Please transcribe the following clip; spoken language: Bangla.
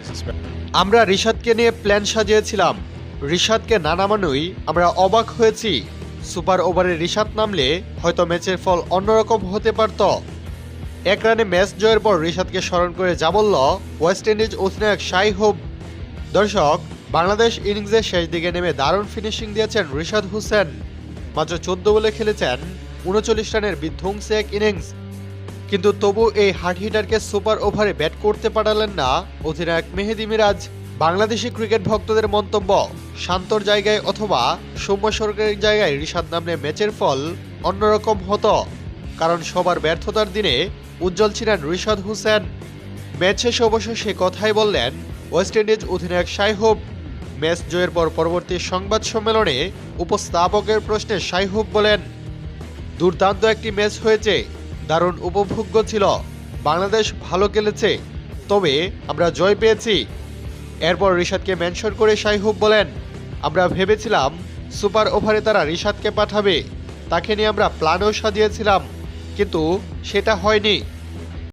Especially. আমরা রিশাদকে নিয়ে প্ল্যান সাজিয়েছিলাম। রিশাদকে না নামানোই আমরা অবাক হয়েছি। সুপার ওভারে রিশাদ নামলে হয়তো ম্যাচের ফল অন্যরকম হতে পারত। এক রানে ম্যাচ জয়ের পর রিশাদকে স্মরণ করে যা বলল ওয়েস্ট ইন্ডিজ অধিনায়ক শাই হোপ দর্শক বাংলাদেশ ইনিংসের শেষ দিকে নেমে দারুণ ফিনিশিং দিয়েছেন রিশাদ হোসেন। মাত্র চোদ্দ বলে খেলেছেন উনচল্লিশ রানের বিধ্বংসী এক ইনিংস। কিন্তু তবু এই হার্ড হিটারকে সুপার ওভারে ব্যাট করতে পারলেন না অধিনায়ক মেহেদি মিরাজ, বাংলাদেশি ক্রিকেট ভক্তদের মন্তব্য, শান্তর জায়গায় অথবা সৌম্য সরকারের জায়গায় ঋষাদ নামলে ম্যাচের ফল অন্যরকম হতো। কারণ সবার ব্যর্থতার দিনে উজ্জ্বল ছিলেন ঋষাদ হোসেন। ম্যাচ শেষে অবশ্য সে কথাই বললেন, ওয়েস্ট ইন্ডিজ অধিনায়ক সাইহুব। ম্যাচ জয়ের পর পরবর্তী সংবাদ সম্মেলনে উপস্থাপকের প্রশ্নে সাইহুব বলেন, দুর্দান্ত একটি ম্যাচ হয়েছে। দারুণ উপভোগ্য ছিল। বাংলাদেশ ভালো খেলেছে, তবে আমরা জয় পেয়েছি। এরপর রিশাদকে মেনশন করে সাইহুব বলেন, আমরা ভেবেছিলাম সুপার ওভারে তারা রিশাদকে পাঠাবে। তাকে নিয়ে আমরা প্ল্যানও সাজিয়েছিলাম, কিন্তু সেটা হয়নি।